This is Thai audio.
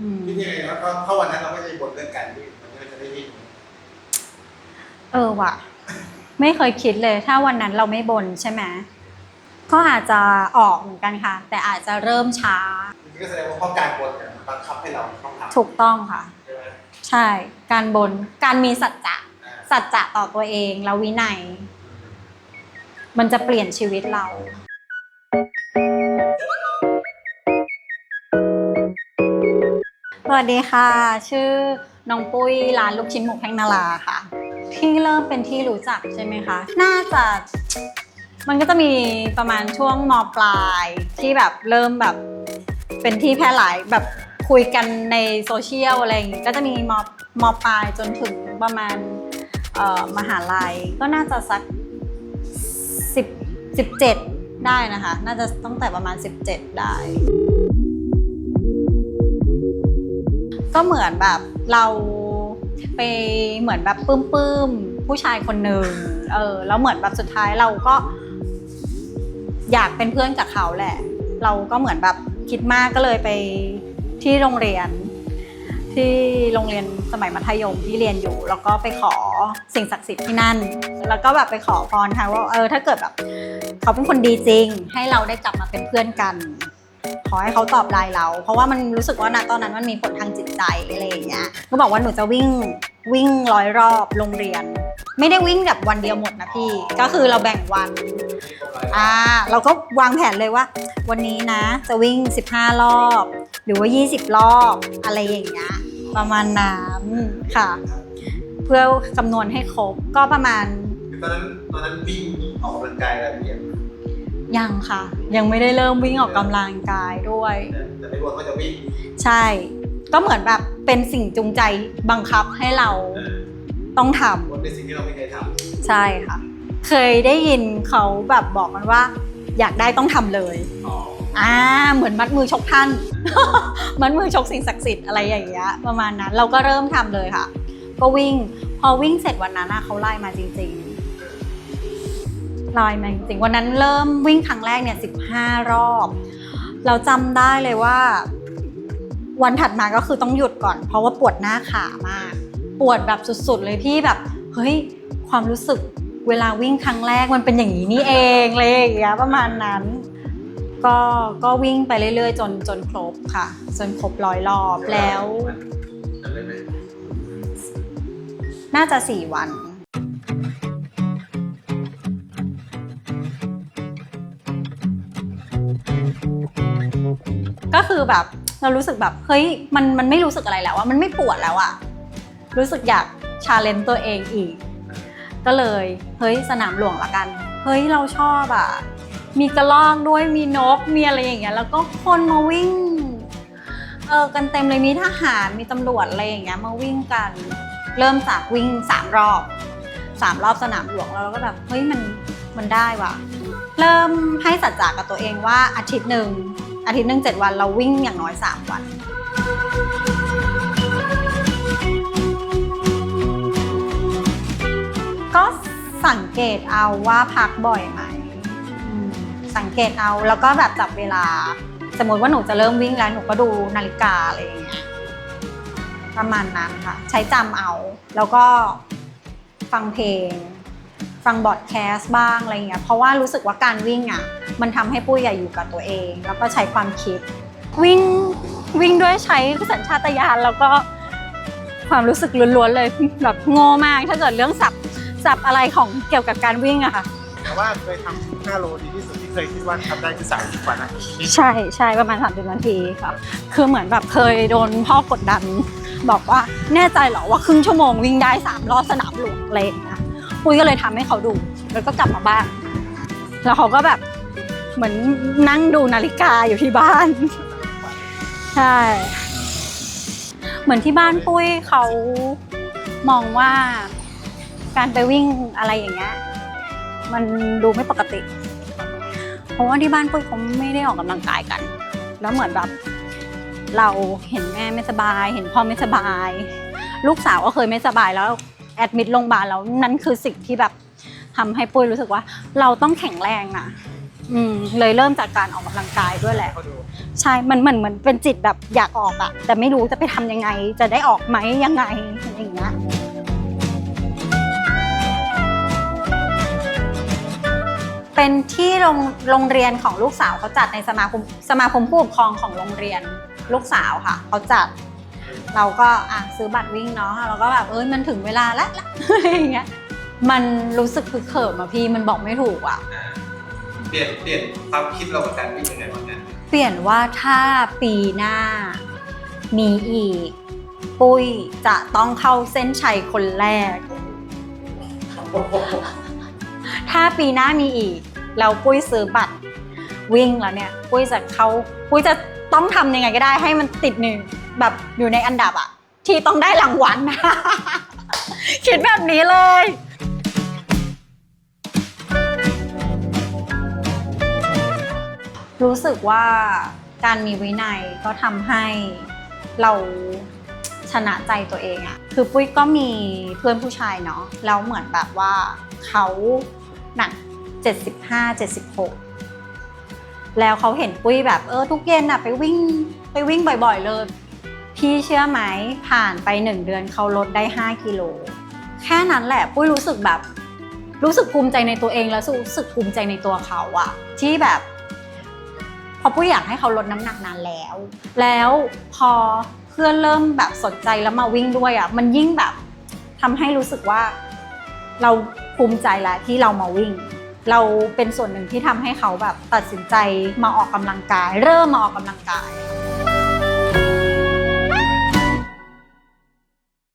อืมคิดยังไงแล้วก็ถ้าวันนั้นเราไม่ได้บนเรื่องการวิ่งมันก็จะได้วิ่งเออว่ะ ไม่เคยคิดเลย ถ้าวันนั้นเราไม่บนใช่ไหมก็อาจจะออกเหมือนกันค่ะ แต่อาจจะเริ่มช้าจริงๆก็แสดงว่าเพราะการบนเนี่ยมันบังคับให้เราต้องทำถูกต้องค่ะ ใช่ไหมใช่การบนการมีสัจจะอ่าสัจจะต่อตัวเองแล้ววินัย มันจะเปลี่ยนชีวิตเรา สวัสดีค่ะ ชื่อน้องปุ้ยร้านลูกชิ้นหมูแพงนาราค่ะ ที่เริ่มเป็นที่รู้จักใช่ไหมคะ น่าจะมันก็จะมีประมาณช่วงมปลายที่แบบเริ่มแบบเป็นที่แพร่หลายแบบคุยกันในโซเชียลอะไรอย่างงี้ก็จะมีมมปลายจนถึงประมาณมหาลัยก็น่าจะสักสิบสิบเจ็ดได้นะคะ น่าจะตั้งแต่ประมาณ 17 ได้ ก็เหมือนแบบเราไปเหมือนแบบปลื้มๆผู้ชายคนหนึ่งเออแล้วเหมือนแบบสุดท้ายเราก็ อยากเป็นเพื่อนกับเขาแหละ เราก็เหมือนแบบคิดมากก็เลยไปที่โรงเรียน ที่โรงเรียนสมัยมัธยมที่เรียนอยู่ แล้วก็ไปขอสิ่งศักดิ์สิทธิ์ที่นั่น แล้วก็แบบไปขอพรค่ะว่าเออถ้าเกิดแบบ เขาเป็นคนดีจริง ให้เราได้กลับมาเป็นเพื่อนกัน ขอให้เขาตอบไลน์เรา เพราะว่ามันรู้สึกว่าณตอนนั้นมันมีผลทางจิตใจอะไรอย่างเงี้ยก็บอกว่าหนูจะวิ่งวิ่งร้อยรอบโรงเรียน ไม่ได้วิ่งแบบวันเดียวหมดนะพี่ ก็คือเราแบ่งวันอ่าเราก็วางแผนเลยว่า วันนี้นะ จะวิ่ง 15 รอบ หรือว่า 20 รอบอะไรอย่างเงี้ยประมาณนั้นค่ะ เพื่อกำนวนให้ครบก็ประมาณตอนนั้นตอนนั้นวิ่งออกกำลังกายอะไรอย่างเงี้ย ยังค่ะ ยังไม่ได้เริ่มวิ่งออกกำลังกายด้วยแต่แต่ไม่ว่าเขาจะวิ่งใช่ ก็เหมือนแบบเป็นสิ่งจูงใจบังคับให้เราต้องทำ วนในสิ่งที่เราไม่เคยทใช่ค่ะ เคยได้ยินเขาแบบบอกกันว่า อยากได้ต้องทำเลยำอ๋ออ่า เหมือนมัดมือชกท่าน มัดมือชกสิ่งศักดิ์สิทธิ์อะไรอย่างเงี้ยประมาณนั้น เราก็เริ่มทำเลยค่ะ ก็วิ่ง พอวิ่งเสร็จวันนั้นนะเขาไล่มาจริง ๆไล่มาจริงๆวันนั้นเริ่มวิ่งครั้งแรกเนี่ยสิบห้ารอบ เราจำได้เลยว่า วันถัดมาก็คือต้องหยุดก่อน เพราะว่าปวดหน้าขามาก ปวดแบบสุดๆเลยพี่แบบเฮ้ยความรู้สึกเวลาวิ่งครั้งแรกมันเป็นอย่างนี้นี่เองเลยอย่างเงี้ยประมาณนั้น ก็ก็วิ่งไปเรื่อยๆ จนจนครบค่ะ จนครบร้อยรอบแล้วจำได้ไหมน่าจะสี่วัน ก็คือแบบเรารู้สึกแบบเฮ้ยมันมันไม่รู้สึกอะไรแล้วอะมันไม่ปวดแล้วอะรู้สึกอยากชาเลนจ์ตัวเองอีก ก็เลยเฮ้ยสนามหลวงละกัน เฮ้ยเราชอบอะมีกระรอกด้วยมีนกมีอะไรอย่างเงี้ยแล้วก็คนมาวิ่งเออกันเต็มเลยมีทหารมีตำรวจอะไรอย่างเงี้ยมาวิ่งกัน เริ่มจากวิ่งสามรอบสามรอบสนามหลวงแล้วเราก็แบบเฮ้ยมันมันได้ว่ะ เริ่มให้สัจจะกับตัวเองว่าอาทิตย์หนึ่ง อาทิตย์หนึ่งเจ็ดวันเราวิ่งอย่างน้อยสามวันก็สังเกตเอาว่าพักบ่อยไหมอืมสังเกตเอาแล้วก็แบบจับเวลา สมมติว่าหนูจะเริ่มวิ่งแล้วหนูก็ดูนาฬิกาอะไรอย่างเงี้ยประมาณนั้นค่ะ ใช้จำเอาแล้วก็ฟังเพลง ฟังบอดแคสต์บ้างอะไรเงี้ยเพราะว่ารู้สึกว่าการวิ่งอะมันทำให้ปุ้ยอะอยู่กับตัวเอง แล้วก็ใช้ความคิด วิ่งวิ่งด้วยใช้สัญชาตญาณแล้วก็ความรู้สึกล้วนๆเลยแบบโง่มากถ้าเกิดเรื่องสับสับอะไรของเกี่ยวกับการวิ่งอะค่ะแต่ว่าเคยทำ5โลดีที่สุดที่เคยคิดว่าทำได้คือ30กว่านะใช่ใช่ประมาณ30นาทีค่ะคือเหมือนแบบเคยโดนพ่อกดดัน บอกว่าแน่ใจเหรอว่าครึ่งชั่วโมงวิ่งได้สามรอบสนามหลวงอะไรอย่างเงี้ย ปุ้ยก็เลยทำให้เขาดู แล้วก็กลับมาบ้าน แล้วเขาก็แบบเหมือนนั่งดูนาฬิกาอยู่ที่บ้าน ใช่ เหมือนที่บ้านปุ้ยเขามองว่าการไปวิ่งอะไรอย่างเงี้ยมันดูไม่ปกติ เพราะว่าที่บ้านปุ้ยเขาไม่ได้ออกกำลังกายกัน แล้วเหมือนแบบเราเห็นแม่ไม่สบาย เห็นพ่อไม่สบาย ลูกสาวก็เคยไม่สบายแล้ว แอดมิดโรงพยาบาลแล้วนั่นคือสิ่งที่แบบทำให้ปุ้ยรู้สึกว่า เราต้องแข็งแรงนะอืมเลยเริ่มจากการออกกำลังกายด้วยแหละ ใช่มันเหมือนเหมือนเป็นจิตแบบอยากออกอะแต่ไม่รู้จะไปทำยังไง จะได้ออกไหมยังไงอะไรอย่างเงี้ยเป็นที่โรงโรงเรียนของลูกสาวเขาจัดในสมาคมสมาคมผู้ปกครองของโรงเรียนลูกสาวค่ะเขาจัด เราก็อะซื้อบัตรวิ่งเนาะเราก็แบบเอ้ยมันถึงเวลาแล้วละอะไรอย่างเงี้ยมันรู้สึกคือเขิมอะพี่มันบอกไม่ถูกอะอ่าเปลี่ยนเปลี่ยนความคิดเรากับการวิ่งยังไงบ้างเนี่ยเปลี่ยนว่าถ้าปีหน้ามีอีก ปุ้ยจะต้องเข้าเส้นชัยคนแรก ถ้าปีหน้ามีอีกแล้วปุ้ยซื้อบัตรวิ่งแล้วเนี่ย ปุ้ยจะเข้าปุ้ยจะต้องทำยังไงก็ได้ให้มันติดหนึ่ง แบบอยู่ในอันดับอะที่ต้องได้รางวัลคิดแบบนี้เลย รู้สึกว่าการมีวินัยก็ทำให้เราชนะใจตัวเองอะคือปุ้ยก็มีเพื่อนผู้ชายเนาะแล้วเหมือนแบบว่าเขาหนัก 75 76 แล้วเขาเห็นปุ้ยแบบเออทุกเย็นอะไปวิ่งไปวิ่งบ่อย ๆ เลย พี่เชื่อไหมผ่านไปหนึ่งเดือนเขาลดได้ 5 กิโล แค่นั้นแหละปุ้ยรู้สึกแบบ รู้สึกภูมิใจในตัวเองแล้วรู้สึกภูมิใจในตัวเขาอะที่แบบพอปุ้ยอยากให้เขาลดน้ำหนักนานแล้ว แล้วพอเพื่อนเริ่มแบบสนใจแล้วมาวิ่งด้วยอะมันยิ่งแบบทำให้รู้สึกว่า เราภูมิใจแล้วที่เรามาวิ่ง เราเป็นส่วนหนึ่งที่ทำให้เขาแบบตัดสินใจมาออกกำลังกาย เริ่มมาออกกำลังกาย